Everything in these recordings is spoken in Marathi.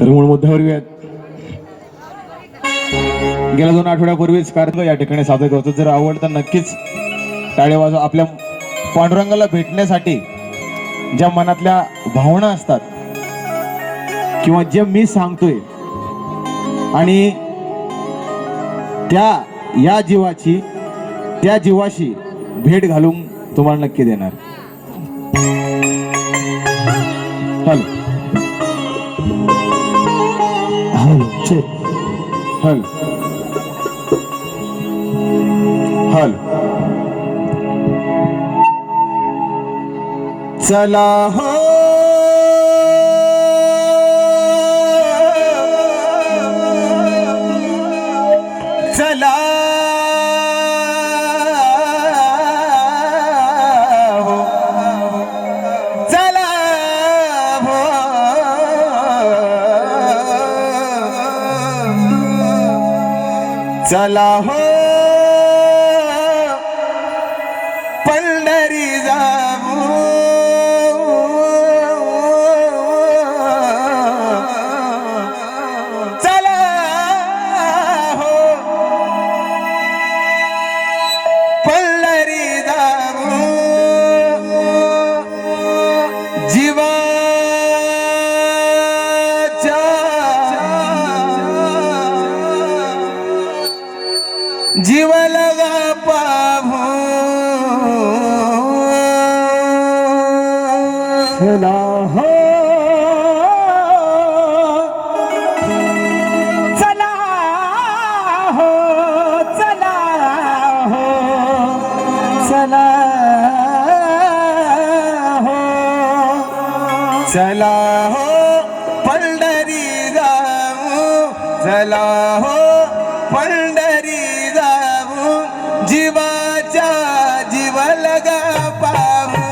तर मूळ मुद्द्यावर येऊयात. गेल्या दोन आठवड्यापूर्वीच कार्यक्रम या ठिकाणी सादर करतो जर आवड तर नक्कीच टाळे वाजवा. आपल्या पांडुरंगाला भेटण्यासाठी ज्या मनातल्या भावना असतात किंवा जे मी सांगतोय आणि त्या या जीवाची त्या जीवाशी भेट घालून तुम्हाला नक्की देणार. हॅलो हॅलो चेक हल हल चला हो हो चला चला हो पंढरी जाऊ चला हो पंढरी जाऊ जीवाच्या जीव लगा पाऊ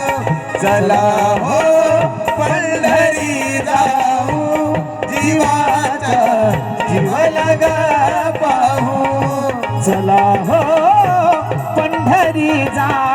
चला हो पंढरी जाऊ जीवाच्या जीव लगा पाऊ चला हो पंढरी जाऊ.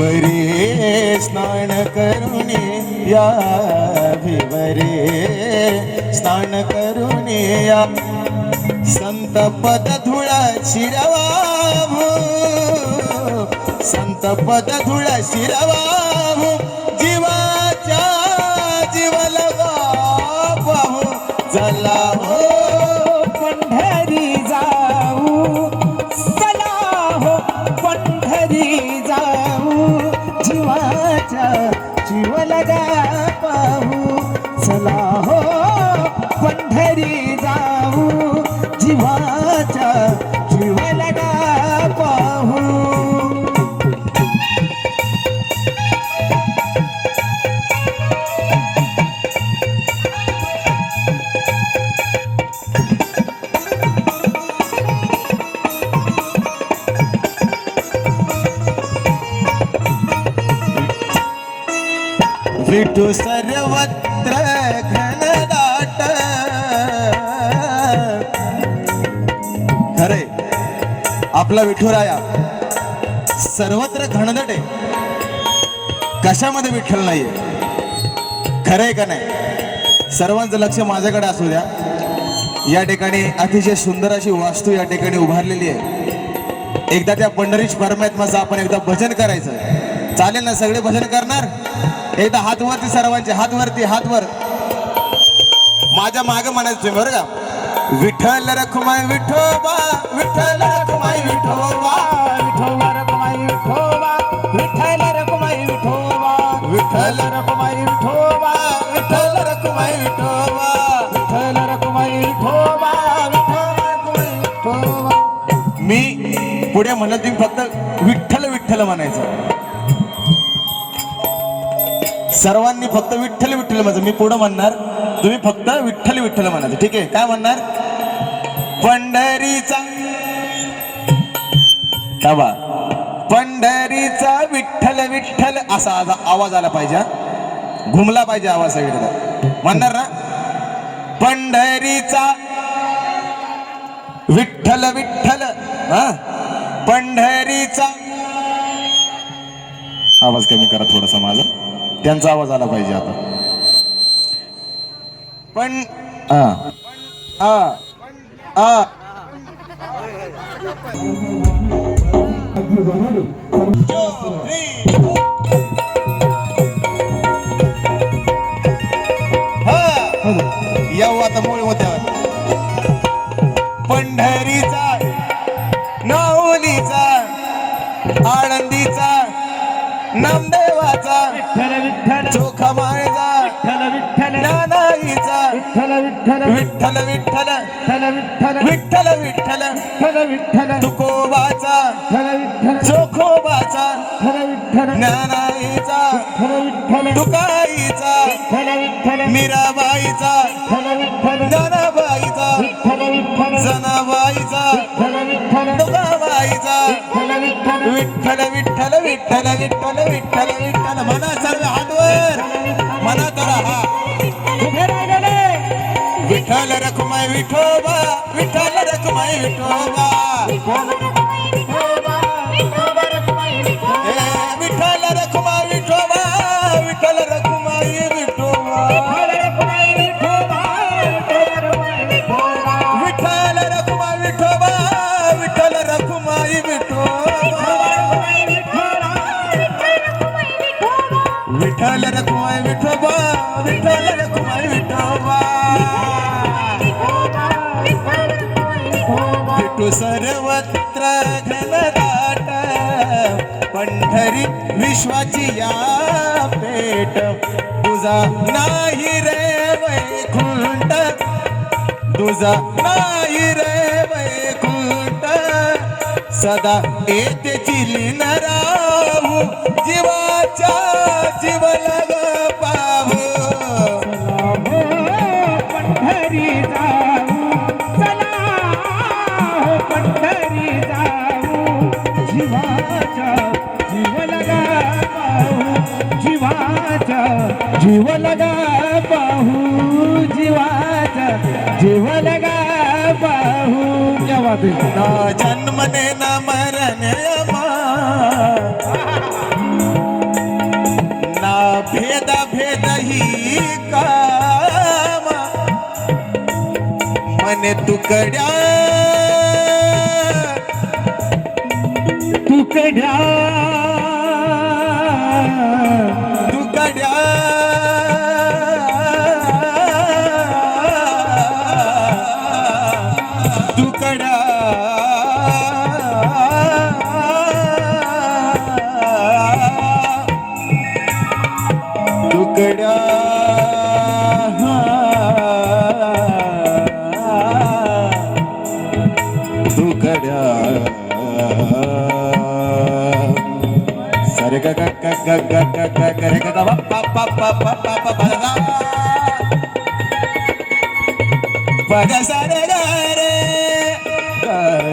भिवरे स्नान करुणे या भिवरे स्नान करुणे या संत पद धुळा शिरवाभू संत पद धुळा शिरवाभू विठू सर्वत्र घनदाट खरे आपला विठुराया सर्वत्र घनदट. आहे कशामध्ये विठ्ठल नाहीये? खरंय का नाही? सर्वांचं लक्ष माझ्याकडे असू द्या. या ठिकाणी अतिशय सुंदर अशी वास्तू या ठिकाणी उभारलेली आहे. एकदा त्या पंढरीश परमात्माचं आपण एकदा भजन करायचं चालेल ना सगळे भजन करणार? एकदा हात वरती सर्वांचे हात वरती हात वर. माझ्या माग म्हणायचं बरं का? विठ्ठल रखुमाई विठोबा विठ्ठल रखुमाई विठोबा विठोबा रखुमाई विठोबा विठ्ठल रखुमाई विठोबा विठ्ठल रखुमाई विठोबा विठ्ठल रखुमाई विठोबा विठ्ठल रखुमाई विठोबा विठ्ठल रखुमाई विठोबा. मी पुढे म्हणत तुम्ही फक्त विठ्ठल विठ्ठल म्हणायचं. सर्वांनी फक्त विठ्ठल विठ्ठल माझं मी पुढं म्हणणार. तुम्ही फक्त विठ्ठल विठ्ठल म्हणायचं. ठीक आहे? काय म्हणणार? पंढरीचा थांबा पंढरीचा विठ्ठल विठ्ठल असा आजा- आवाज आला पाहिजे घुमला पाहिजे आवाज सगळीकडे. म्हणणार ना? पंढरीचा विठ्ठल विठ्ठल हा. पंढरीचा आवाज कमी करा थोडासा माझा. त्यांचा आवाज आला पाहिजे आता. पण हा हा. येऊ आता मूळ होत्यावर पंढरीचा नावलीचा आळंदीचा नामदेवाचा विठ्ठल विठ्ठल चोखा माळचा विठ्ठल विठ्ठल नानाईचा विठ्ठल विठ्ठल विठ्ठल विठ्ठल विठ्ठल विठ्ठल विठ्ठल विठ्ठल विठ्ठल विठ्ठल तुकोबाचा विठ्ठल विठ्ठल चोखोबाचा विठ्ठल विठ्ठल ज्ञानाईचा विठ्ठल विठ्ठल तुकाईचा विठ्ठल विठ्ठल मीराबाईचा विठ्ठल विठ्ठल ज्ञानाबाईचा विठ्ठल विठ्ठल जनाबाईचा विठ्ठल विठ्ठल तुकाबाईचा विठ्ठल विठ्ठल विठ्ठल विठ्ठल विठ्ठल विठ्ठल विठ्ठल. म्हणा सर्व हातवर. म्हणा तर हा. विठ्ठल रखुमाई विठोबा विठ्ठल रखुमाई विठोबा. रखुमाई विठोबा विठ्ठल रखुमाई विठोबा. विठू सर्वत्र घनदाट पंढरी विश्वाची या पेट. तुझा नाही रे वैकुंठ तुझा नाही रे वैकुंठ. सदा येते केली नराऊ जीवाच्या जीवला पाहू पंढरी जाऊ चला हो पंढरी जाऊ. जीवाच्या जीवलगा पाहू जीवाच्या जीवलगा पाहू जीवाच्या जीवलगा पाहू. जेव्हा भेद भेद ही काम. मने तुकड्या. तुकड्या. तुकड्या. तुकड्या सरे ग ग ग ग ग ग ग ग रे ग ग प प प प प प प ग प ग सा रे ग रे ग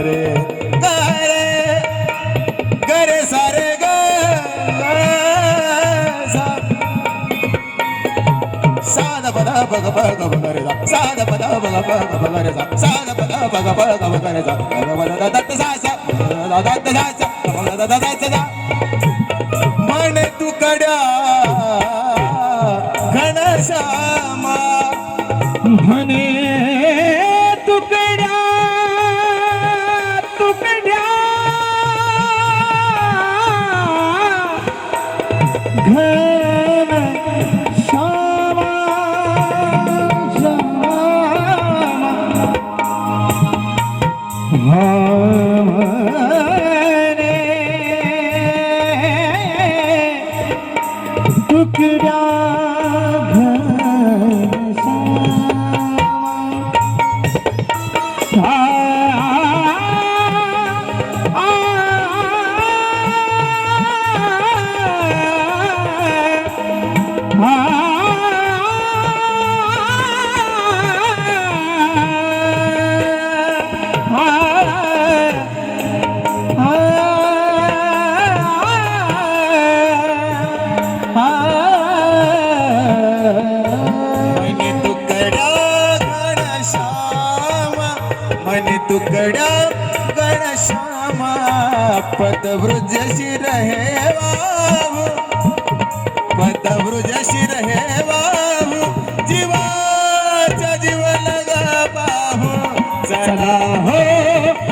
रे ग रे ग रे सा रे ग ग सा साध पद ब ग ब ग ब ग रे सा साध पद ब ग ब ग ब रे सा साध पद ब ग ब ग ब ग रे सा ठुकरा पदवृज शिर हे वाहू पदवृज शिर हे जीवाचा जीव लगा पाहू चला हो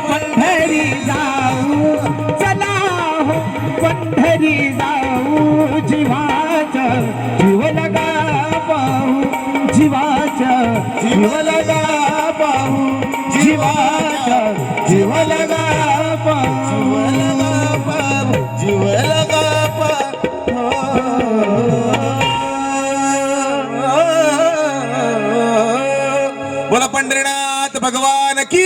पंढरी जाऊ. चला हो पंढरी जाऊ. जीवाचा जीव लगा पाहू जीवाचा पाहू जीवाचा बोला पंढरीनाथ भगवान की